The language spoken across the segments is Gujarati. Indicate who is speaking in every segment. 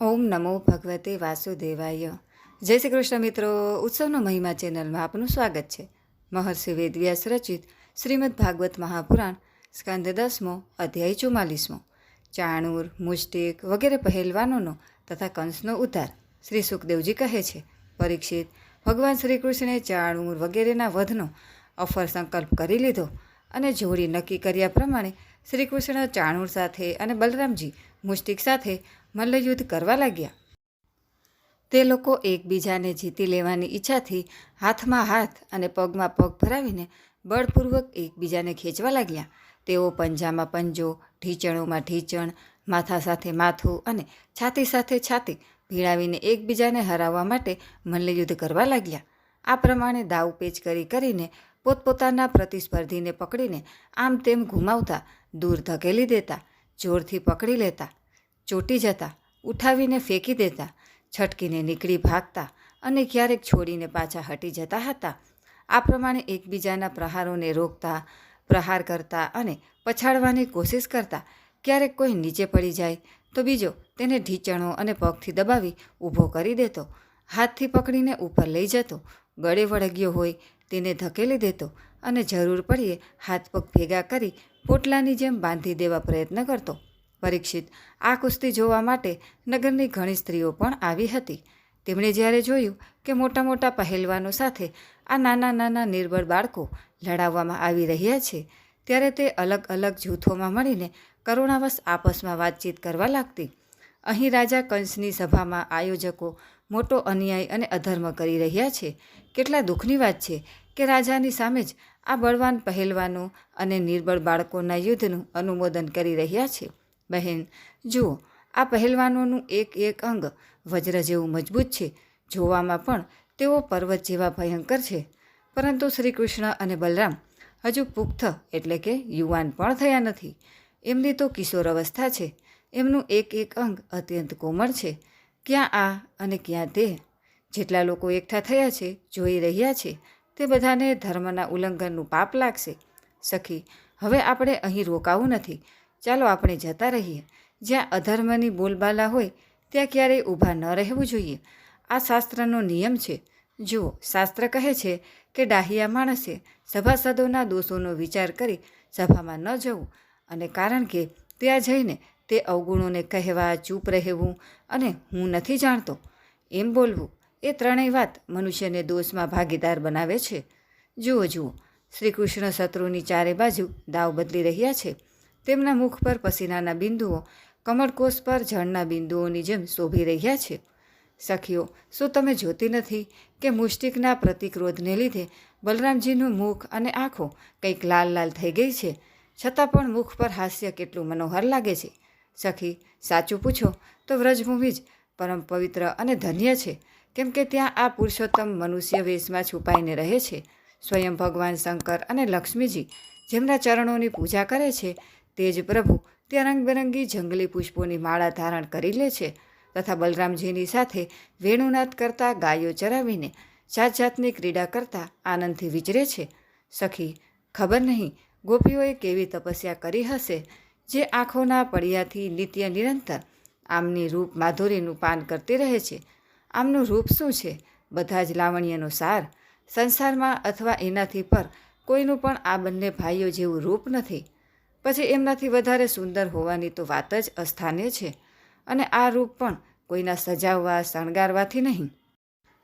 Speaker 1: ઓમ નમો ભગવતે વાસુદેવાય. જય શ્રી કૃષ્ણ મિત્રો, ઉત્સવનો મહિમા ચેનલમાં આપનું સ્વાગત છે. મહર્ષિ વેદવ્યાસ રચિત શ્રીમદ ભાગવત મહાપુરાણ, સ્કંદ દસમો અધ્યાય ચુમ્માલીસમો. ચાણૂર, મુષ્ટિક વગેરે પહેલવાનોનો તથા કંસનો ઉદ્ધાર શ્રી સુખદેવજી કહે છે. પરીક્ષિત ભગવાન શ્રી કૃષ્ણે ચાણૂર વગેરેના વધનો અફર સંકલ્પ કરી લીધો અને જોડી નક્કી કર્યા પ્રમાણે શ્રી કૃષ્ણ ચાણૂર સાથે અને બલરામજી મુષ્ટિક સાથે મલ્લયુદ્ધ કરવા લાગ્યા. તે લોકો એકબીજાને જીતી લેવાની ઈચ્છાથી હાથમાં હાથ અને પગમાં પગ ભરાવીને બળપૂર્વક એકબીજાને ખેંચવા લાગ્યા. તેઓ પંજામાં પંજો, ઢીચણોમાં ઢીચણ, માથા સાથે માથું અને છાતી સાથે છાતી ભીડાવીને એકબીજાને હરાવવા માટે મલ્લયુદ્ધ કરવા લાગ્યા. આ પ્રમાણે દાવપેચ કરી કરીને પોતપોતાના પ્રતિસ્પર્ધીને પકડીને આમ તેમ ઘુમાવતા દૂર ધકેલી દેતા, જોરથી પકડી લેતા ચોટી જતા, ઉઠાવીને ફેંકી દેતા, છટકીને નીકળી ભાગતા અને ક્યારેક છોડીને પાછા હટી જતા હતા. આ પ્રમાણે એકબીજાના પ્રહારોને રોકતા, પ્રહાર કરતા અને પછાડવાની કોશિશ કરતા ક્યારેક કોઈ નીચે પડી જાય તો બીજો તેને ઢીચણો અને પગથી દબાવી ઊભો કરી દેતો. હાથથી પકડીને ઉપર લઈ જતો, ગળે વળગ્યો હોય તેને ધકેલી દેતો અને જરૂર પડીએ હાથ પગ ભેગા કરી પોટલાની જેમ બાંધી દેવા પ્રયત્ન કરતો. પરીક્ષિત. આ કુસ્તી જોવા માટે નગરની ઘણી સ્ત્રીઓ પણ આવી હતી. તેમણે જ્યારે જોયું કે મોટા મોટા પહેલવાનો સાથે આ નાના નાના નિર્બળ બાળકો લડાવવામાં આવી રહ્યા છે, ત્યારે તે અલગ અલગ જૂથોમાં મળીને કરુણાવશ આપસમાં વાતચીત કરવા લાગતી. અહીં રાજા કંસની સભામાં આયોજકો મોટો અન્યાય અને અધર્મ કરી રહ્યા છે. કેટલા દુઃખની વાત છે કે રાજાની સામે જ આ બળવાન પહેલવાનો અને નિર્બળ બાળકોના યુદ્ધનું અનુમોદન કરી રહ્યા છે. બહેન, જુઓ, આ પહેલવાનોનું એક એક અંગ વજ્ર જેવું મજબૂત છે. જોવામાં પણ તેઓ પર્વત જેવા ભયંકર છે. પરંતુ શ્રી કૃષ્ણ અને બલરામ હજુ પુખ્ત એટલે કે યુવાન પણ થયા નથી. એમની તો કિશોર અવસ્થા છે. એમનું એક એક અંગ અત્યંત કોમળ છે. ક્યાં આ અને ક્યાં તે? જેટલા લોકો એકઠા થયા છે, જોઈ રહ્યા છે, તે બધાને ધર્મના ઉલ્લંઘનનું પાપ લાગશે. સખી, હવે આપણે અહીં રોકાવું નથી. ચાલો આપણે જતા રહીએ. જ્યાં અધર્મની બોલબાલા હોય, ત્યાં ક્યારેય ઊભા ન રહેવું જોઈએ. આ શાસ્ત્રનો નિયમ છે. જુઓ, શાસ્ત્ર કહે છે કે ડાહિયા માણસે સભાસદોના દોષોનો વિચાર કરી સભામાં ન જવું અને કારણ કે ત્યાં જઈને તે અવગુણોને કહેવા ચૂપ રહેવું અને હું નથી જાણતો. એમ બોલવું એ ત્રણેય વાત મનુષ્યને દોષમાં ભાગીદાર બનાવે છે. જુઓ જુઓ શ્રી કૃષ્ણ શત્રુની ચારે બાજુ દાવ બદલી રહ્યા છે. તેમના મુખ પર પસીનાના બિંદુઓ કમળકોષ પર જળના બિંદુઓની જેમ શોભી રહ્યા છે. સખીઓ, શું તમે જોતી નથી કે મુષ્ટિકના પ્રતિક્રોધને લીધે બલરામજીનું મુખ અને આંખો કંઈક લાલ લાલ થઈ ગઈ છે? છતાં પણ મુખ પર હાસ્ય કેટલું મનોહર લાગે છે? સખી, સાચું પૂછો તો વ્રજભૂમિ જ પરમ પવિત્ર અને ધન્ય છે. કેમ કે ત્યાં આ પુરુષોત્તમ મનુષ્ય વેશમાં છુપાઈને રહે છે. સ્વયં ભગવાન શંકર અને લક્ષ્મીજી જેમના ચરણોની પૂજા કરે છે તે જ પ્રભુ તે રંગબેરંગી જંગલી પુષ્પોની માળા ધારણ કરી લે છે તથા બલરામજીની સાથે વેણુનાદ કરતા ગાયો ચરાવીને જાત જાતની ક્રીડા કરતા આનંદથી વિચરે છે. સખી, ખબર નહીં ગોપીઓએ કેવી તપસ્યા કરી હશે? જે આંખોના પડિયાથી નિત્ય નિરંતર આમની રૂપ માધુરીનું પાન કરતી રહે છે. આમનું રૂપ શું છે? બધા જ લાવણ્યનો સાર? સંસારમાં અથવા એનાથી પર કોઈનું પણ આ બંને ભાઈઓ જેવું રૂપ નથી. પછી એમનાથી વધારે સુંદર હોવાની તો વાત જ અસ્થાન્ય છે. અને આ રૂપ પણ કોઈના સજાવવા, શણગારવાથી નહીં.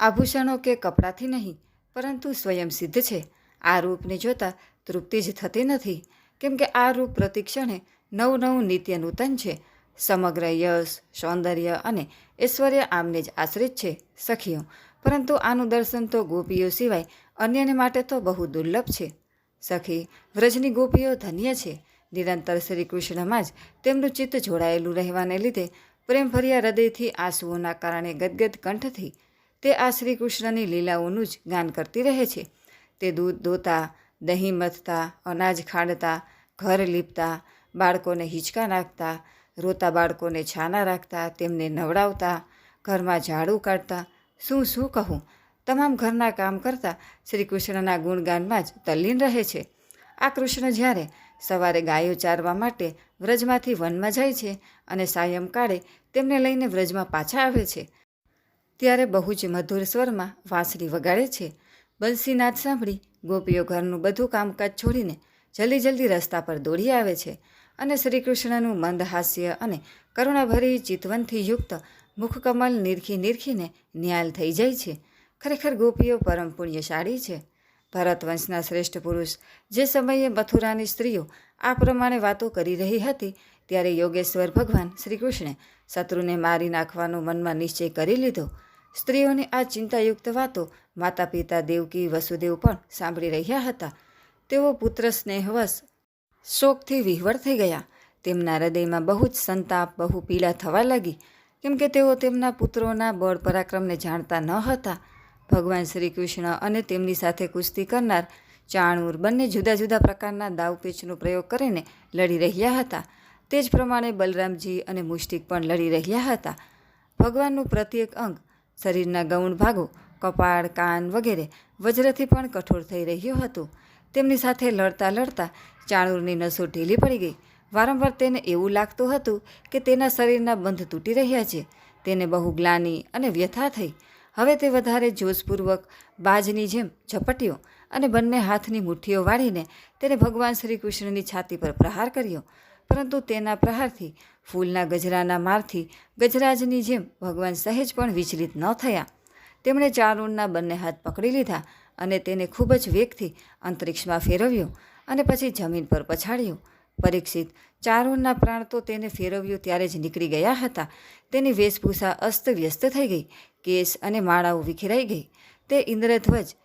Speaker 1: આભૂષણો કે કપડાથી નહીં, પરંતુ સ્વયં સિદ્ધ છે. આ રૂપને જોતાં તૃપ્તિ જ થતી નથી, કેમ કે આ રૂપ પ્રતિક્ષણે નવું નવું નિત્ય નૂતન છે. સમગ્ર યશ, સૌંદર્ય અને ઐશ્વર્ય આમને જ આશ્રિત છે, સખીઓ. પરંતુ આનું દર્શન તો ગોપીઓ સિવાય અન્યને માટે તો બહુ દુર્લભ છે. સખી, વ્રજની ગોપીઓ ધન્ય છે. નિરંતર શ્રી કૃષ્ણમાં જ તેમનું ચિત્ત જોડાયેલું રહેવાને લીધે પ્રેમભર્યા હૃદયથી આંસુઓના કારણે ગદગદ કંઠથી તે આ શ્રી કૃષ્ણની લીલાઓનું જ ગાન કરતી રહે છે. તે દૂધ દોતા, દહીં મથતા, અનાજ ખાંડતા, ઘર લીપતા, બાળકોને હિંચકા નાખતા, રોતા બાળકોને છાના રાખતા, તેમને નવડાવતા, ઘરમાં ઝાડુ કાઢતા, શું શું કહું? તમામ ઘરના કામ કરતા શ્રી કૃષ્ણના ગુણગાનમાં જ તલ્લીન રહે છે. આ કૃષ્ણ જ્યારે સવારે ગાયો ચારવા માટે વ્રજમાંથી વનમાં જાય છે અને સાયંકાળે તેમને લઈને વ્રજમાં પાછા આવે છે. ત્યારે બહુ જ મધુર સ્વરમાં વાંસળી વગાડે છે. બંસીનાદ સાંભળી ગોપીઓ ઘરનું બધું કામકાજ છોડીને જલ્દી જલ્દી રસ્તા પર દોડી આવે છે અને શ્રી કૃષ્ણનું મંદ હાસ્ય અને કરુણાભરી ચિતવનથી યુક્ત મુખકમલ નિરખી નિરખીને ન્યાલ થઈ જાય છે. ખરેખર ગોપીઓ પરમ પુણ્યશાળી છે. ભરત વંશના શ્રેષ્ઠ પુરુષ, જે સમયે મથુરાની સ્ત્રીઓ આ પ્રમાણે વાતો કરી રહી હતી, ત્યારે યોગેશ્વર ભગવાન શ્રી કૃષ્ણે શત્રુને મારી નાખવાનો મનમાં નિશ્ચય કરી લીધો. સ્ત્રીઓની આ ચિંતાયુક્ત વાતો માતા પિતા દેવકી વસુદેવ પણ સાંભળી રહ્યા હતા. તેઓ પુત્ર સ્નેહવશ શોકથી વિહવળ થઈ ગયા. તેમના હૃદયમાં બહુ જ સંતાપ, બહુ પીડા થવા લાગી, કેમ કે તેઓ તેમના પુત્રોના બળ પરાક્રમને જાણતા ન હતા. ભગવાન શ્રી કૃષ્ણ અને તેમની સાથે કુસ્તી કરનાર ચાણૂર બંને જુદા જુદા પ્રકારના દાવપેચનો પ્રયોગ કરીને લડી રહ્યા હતા. તે જ પ્રમાણે બલરામજી અને મુષ્ટિક પણ લડી રહ્યા હતા. ભગવાનનું પ્રત્યેક અંગ, શરીરના ગૌણ ભાગો, કપાળ, કાન વગેરે વજ્રથી પણ કઠોર થઈ રહ્યું હતું. તેમની સાથે લડતા લડતા ચાણૂરની નસો ઢીલી પડી ગઈ. વારંવાર તેને એવું લાગતું હતું કે તેના શરીરના બંધ તૂટી રહ્યા છે. તેને બહુ ગ્લાની અને વ્યથા થઈ. હવે તે વધારે જોશપૂર્વક બાજની જેમ ઝપટ્યો અને બંને હાથની મુઠ્ઠીઓ વાળીને તેને ભગવાન શ્રી કૃષ્ણની છાતી પર પ્રહાર કર્યો. પરંતુ તેના પ્રહારથી ફૂલના ગજરાના મારથી ગજરાજની જેમ ભગવાન સહેજ પણ વિચલિત ન થયા. તેમણે ચારુણના બંને હાથ પકડી લીધા અને તેને ખૂબ જ વેગથી અંતરિક્ષમાં ફેરવ્યો અને પછી જમીન પર પછાડ્યો. પરીક્ષિત ચારુણના પ્રાણ તો તેને ફેરવ્યો ત્યારે જ નીકળી ગયા હતા. તેની વેશભૂષા અસ્તવ્યસ્ત થઈ ગઈ. કેસ અને માળાઓ વિખેરાઈ ગઈ. તે ઇન્દ્રધ્વજ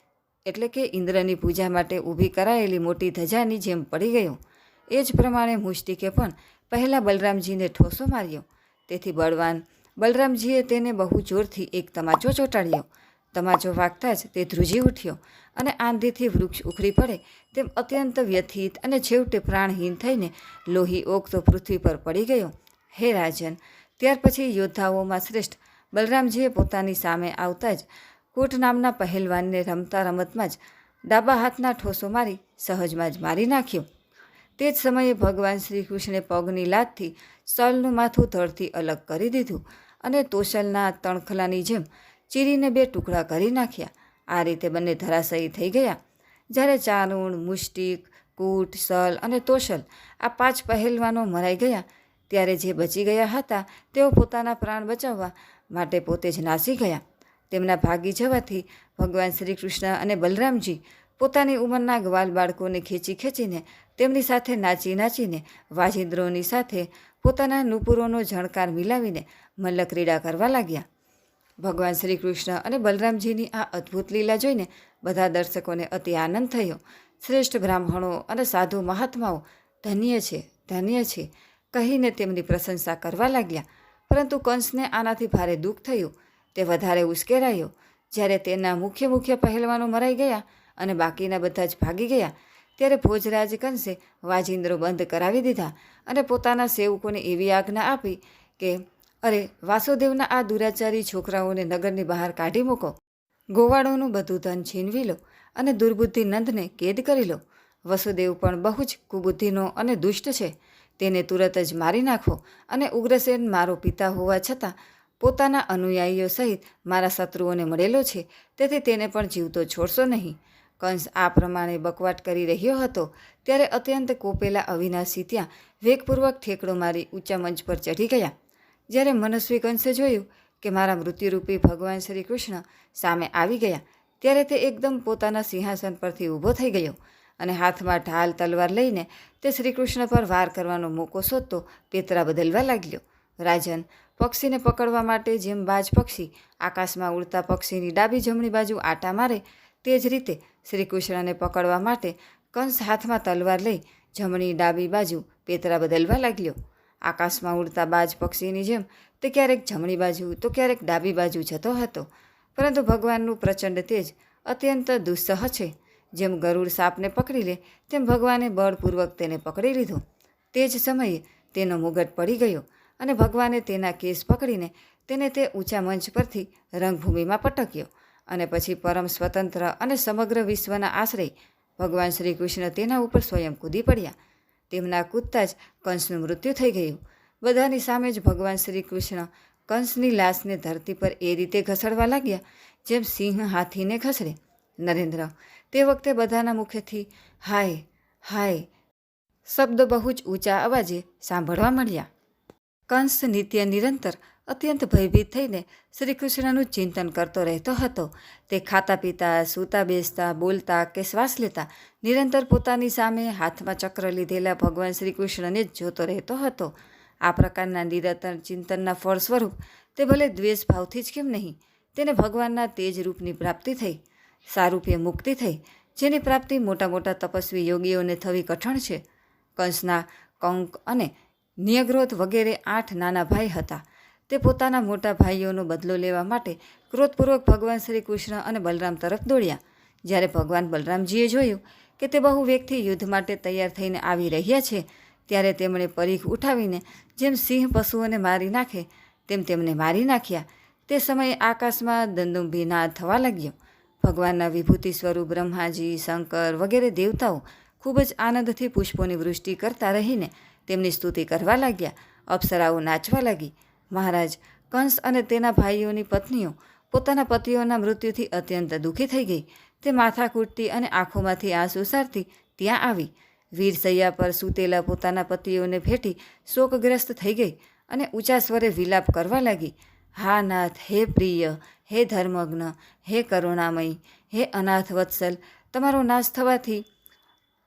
Speaker 1: એટલે કે ઇન્દ્રની પૂજા માટે ઊભી કરાયેલી મોટી ધજાની જેમ પડી ગયો. એ જ પ્રમાણે મુષ્ટિકે પણ પહેલાં બલરામજીને ઠોસો માર્યો. તેથી બળવાન બલરામજીએ તેને બહુ જોરથી એક તમાચો ચોંટાડ્યો. તમાચો વાગતા જ તે ધ્રુજી ઉઠ્યો અને આંધીથી વૃક્ષ ઉખડી પડે તેમ અત્યંત વ્યથિત અને છેવટે પ્રાણહીન થઈને લોહી ઓગતો પૃથ્વી પર પડી ગયો. હે રાજન, ત્યાર પછી યોદ્ધાઓમાં શ્રેષ્ઠ બલરામજીએ પોતાની સામે આવતા જ કૂટ નામના પહેલવાનને રમતા રમતમાં જ ડાબા હાથના ઠોસો મારી સહજમાં જ મારી નાખ્યો. તે જ સમયે ભગવાન શ્રી કૃષ્ણે પગની લાતથી સલનું માથું ધડથી અલગ કરી દીધું અને તોશલના તણખલાની જેમ ચીરીને બે ટુકડા કરી નાખ્યા. આ રીતે બંને ધરાશયી થઈ ગયા. જ્યારે ચારુણ, મુષ્ટિક, કૂટ સલ અને તોશલ આ પાંચ પહેલવાનો મરાઈ ગયા, ત્યારે જે બચી ગયા હતા તેઓ પોતાના પ્રાણ બચાવવા માટે પોતે જ નાસી ગયા. તેમના ભાગી જવાથી ભગવાન શ્રી કૃષ્ણ અને બલરામજી પોતાની ઉંમરના ગ્વાલ બાળકોને ખેંચી ખેંચીને તેમની સાથે નાચી નાચીને વાજિંદ્રોની સાથે પોતાના નુપુરોનો જણકાર મિલાવીને મલ્લક્રીડા કરવા લાગ્યા. ભગવાન શ્રી કૃષ્ણ અને બલરામજીની આ અદ્ભુત લીલા જોઈને બધા દર્શકોને અતિ આનંદ થયો. શ્રેષ્ઠ બ્રાહ્મણો અને સાધુ મહાત્માઓ ધન્ય છે ધન્ય છે, કહીને તેમની પ્રશંસા કરવા લાગ્યા. પરંતુ કંસને આનાથી ભારે દુઃખ થયું. તે વધારે ઉશ્કેરાયો. જ્યારે તેના મુખ્ય મુખ્ય પહેલવાનો મરાઈ ગયા અને બાકીના બધા જ ભાગી ગયા, ત્યારે ભોજરાજ કંસે વાજિંદ્રો બંધ કરાવી દીધા અને પોતાના સેવકોને એવી આજ્ઞા આપી કે, અરે, વાસુદેવના આ દુરાચારી છોકરાઓને નગરની બહાર કાઢી મૂકો. ગોવાળોનું બધું ધન છીનવી લો અને દુર્બુદ્ધિ નંદને કેદ કરી લો. વસુદેવ પણ બહુ જ કુબુદ્ધિનો અને દુષ્ટ છે. તેને તુરત જ મારી નાખો અને ઉગ્રસેન મારો પિતા હોવા છતાં પોતાના અનુયાયીઓ સહિત મારા શત્રુઓને મળેલો છે, તેથી તેને પણ જીવતો છોડશો નહીં. કંસ આ પ્રમાણે બકવાટ કરી રહ્યો હતો, ત્યારે અત્યંત કોપેલા અવિનાશી ત્યાં વેગપૂર્વક ઠેકડો મારી ઊંચા મંચ પર ચઢી ગયા. જ્યારે મનસ્વી કંસે જોયું કે મારા મૃત્યુરૂપી ભગવાન શ્રી કૃષ્ણ સામે આવી ગયા, ત્યારે તે એકદમ પોતાના સિંહાસન પરથી ઊભો થઈ ગયો. અને હાથમાં ઢાલ તલવાર લઈને તે શ્રીકૃષ્ણ પર વાર કરવાનો મોકો શોધતો પેતરા બદલવા લાગ્યો. રાજન પક્ષીને પકડવા માટે જેમ બાજ પક્ષી આકાશમાં ઉડતા પક્ષીની ડાબી જમણી બાજુ આટા મારે તે જ રીતે શ્રીકૃષ્ણને પકડવા માટે કંસ હાથમાં તલવાર લઈ જમણી ડાબી બાજુ પેતરા બદલવા લાગ્યો. આકાશમાં ઉડતા બાજ પક્ષીની જેમ તે ક્યારેક જમણી બાજુ તો ક્યારેક ડાબી બાજુ જતો હતો, પરંતુ ભગવાનનું પ્રચંડ તેજ અત્યંત દુસ્સહ છે. જેમ ગરુડ સાપને પકડી લે, તેમ ભગવાને બળપૂર્વક તેને પકડી લીધો. તે જ સમયે તેનો મુગટ પડી ગયો અને ભગવાને તેના કેસ પકડીને તેને તે ઊંચા મંચ પરથી રંગભૂમિમાં પટક્યો અને પછી પરમ સ્વતંત્ર અને સમગ્ર વિશ્વના આશ્રય ભગવાન શ્રી કૃષ્ણ તેના ઉપર સ્વયં કૂદી પડ્યા. તેમના કૂદતા જ કંસનું મૃત્યુ થઈ ગયું. બધાની સામે જ ભગવાન શ્રી કૃષ્ણ કંસની લાશને ધરતી પર એ રીતે ઘસડવા લાગ્યા, જેમ સિંહ હાથીને ઘસડે. નરેન્દ્ર તે વખતે બધાના મુખેથી હાય હાય, શબ્દ બહુ જ ઊંચા અવાજે સાંભળવા મળ્યા. કંસ નિત્ય નિરંતર, અત્યંત ભયભીત થઈને શ્રી કૃષ્ણનું ચિંતન કરતો રહેતો હતો. તે ખાતા પીતા, સૂતા, બેસતા, બોલતા કે શ્વાસ લેતા નિરંતર પોતાની સામે હાથમાં ચક્ર લીધેલા ભગવાન શ્રી કૃષ્ણને જ જોતો રહેતો હતો. આ પ્રકારના નિરંતર ચિંતનના ફળ સ્વરૂપ તે ભલે દ્વેષ ભાવથી જ કેમ નહીં, તેને ભગવાનના તેજ રૂપની પ્રાપ્તિ થઈ. સારૂપે મુક્તિ થઈ, જેની પ્રાપ્તિ મોટા મોટા તપસ્વી યોગીઓને થવી કઠણ છે. કંસના, કંક અને નિયગ્રોધ વગેરે આઠ નાના ભાઈ હતા. તે પોતાના મોટા ભાઈઓનો બદલો લેવા માટે ક્રોધપૂર્વક ભગવાન શ્રી કૃષ્ણ અને બલરામ તરફ દોડ્યા. જ્યારે ભગવાન બલરામજીએ જોયું કે તે બહુ વેગથી યુદ્ધ માટે તૈયાર થઈને આવી રહ્યા છે, ત્યારે તેમણે પરીખ ઉઠાવીને જેમ સિંહ પશુઓને મારી નાખે, તેમ તેમને મારી નાખ્યા. તે સમયે આકાશમાં દંદુંભી નાદ થવા લાગ્યો. ભગવાનના વિભૂતિ સ્વરૂપ બ્રહ્માજી, શંકર વગેરે દેવતાઓ ખૂબ જ આનંદથી પુષ્પોની વૃષ્ટિ કરતા રહીને તેમની સ્તુતિ કરવા લાગ્યા. અપ્સરાઓ નાચવા લાગી. મહારાજ, કંસ અને તેના ભાઈઓની પત્નીઓ પોતાના પતિઓના મૃત્યુથી અત્યંત દુઃખી થઈ ગઈ. તે માથા કૂટતી અને આંખોમાંથી આંસુ સારતી ત્યાં આવી. વીર સૈયા પર સૂતેલા પોતાના પતિઓને ભેટી શોકગ્રસ્ત થઈ ગઈ અને ઊંચા સ્વરે વિલાપ કરવા લાગી. હા, નાથ, હે પ્રિય હે ધર્મજ્ઞ હે કરુણામય, હે અનાથ વત્સલ તમારો નાશ થવાથી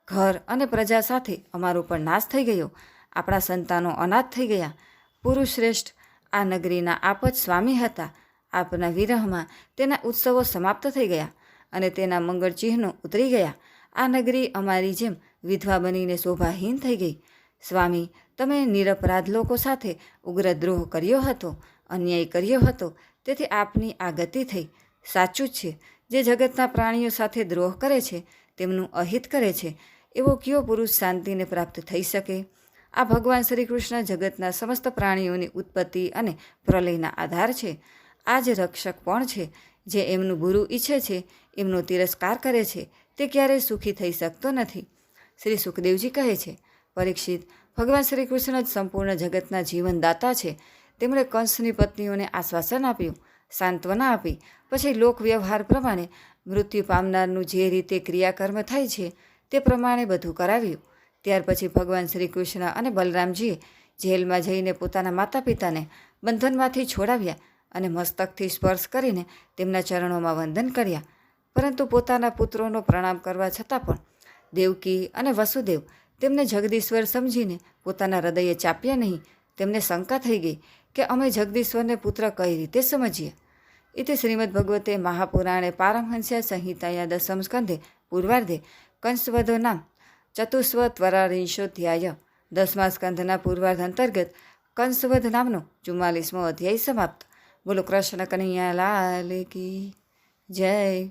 Speaker 1: ઘર અને પ્રજા સાથે અમારો પણ નાશ થઈ ગયો. આપણા સંતાનો અનાથ થઈ ગયા. પુરુષ શ્રેષ્ઠ, આ નગરીના આપ જ સ્વામી હતા. આપના વિરહમાં તેના ઉત્સવો સમાપ્ત થઈ ગયા અને તેના મંગળચિહ્નો ઉતરી ગયા. આ નગરી અમારી જેમ વિધવા બનીને શોભાહીન થઈ ગઈ. સ્વામી, તમે નિરપરાધ લોકો સાથે ઉગ્ર દ્રોહ કર્યો હતો, અન્યાય કર્યો હતો તેથી આપની આ ગતિ થઈ. સાચું જ છે. જે જગતના પ્રાણીઓ સાથે દ્રોહ કરે છે, તેમનું અહિત કરે છે. એવો કયો પુરુષ શાંતિને પ્રાપ્ત થઈ શકે? આ ભગવાન શ્રી કૃષ્ણ જગતના સમસ્ત પ્રાણીઓની ઉત્પત્તિ અને પ્રલયના આધાર છે. આ જ રક્ષક પણ છે? જે એમનું ગુરુ ઈચ્છે છે, એમનો તિરસ્કાર કરે છે, તે ક્યારેય સુખી થઈ શકતો નથી. શ્રી સુખદેવજી કહે છે, પરીક્ષિત, ભગવાન શ્રી કૃષ્ણ જ સંપૂર્ણ જગતના જીવનદાતા છે. તેમણે કંસની પત્નીઓને આશ્વાસન આપ્યું, સાંત્વના આપી. પછી લોકવ્યવહાર પ્રમાણે મૃત્યુ પામનારનું જે રીતે ક્રિયાકર્મ થાય છે, તે પ્રમાણે બધું કરાવ્યું. ત્યાર પછી ભગવાન શ્રી કૃષ્ણ અને બલરામજીએ જેલમાં જઈને પોતાના માતા પિતાને બંધનમાંથી છોડાવ્યા અને મસ્તકથી સ્પર્શ કરીને તેમના ચરણોમાં વંદન કર્યા. પરંતુ પોતાના પુત્રોનો પ્રણામ કરવા છતાં પણ દેવકી અને વસુદેવ તેમને જગદીશ્વર સમજીને પોતાના હૃદયે ચાપ્યા નહીં. તેમને શંકા થઈ ગઈ કે અમે જગદીશ્વરને પુત્ર કઈ રીતે સમજીએ? ઇતિ શ્રીમદ ભગવતે મહાપુરાણે પારમહંસ્યા સંહિતાયા દસમ સ્કંધે પૂર્વાર્ધે કંસવધો નામ ચતુસ્વ ત્વરારિંશોધ્યાય દસમા સ્કંધના પૂર્વાર્ધ અંતર્ગત કંસવધ નામનો ચુમ્માલીસમો અધ્યાય સમાપ્ત. બોલો કૃષ્ણ કનૈયા લાલ કી જય.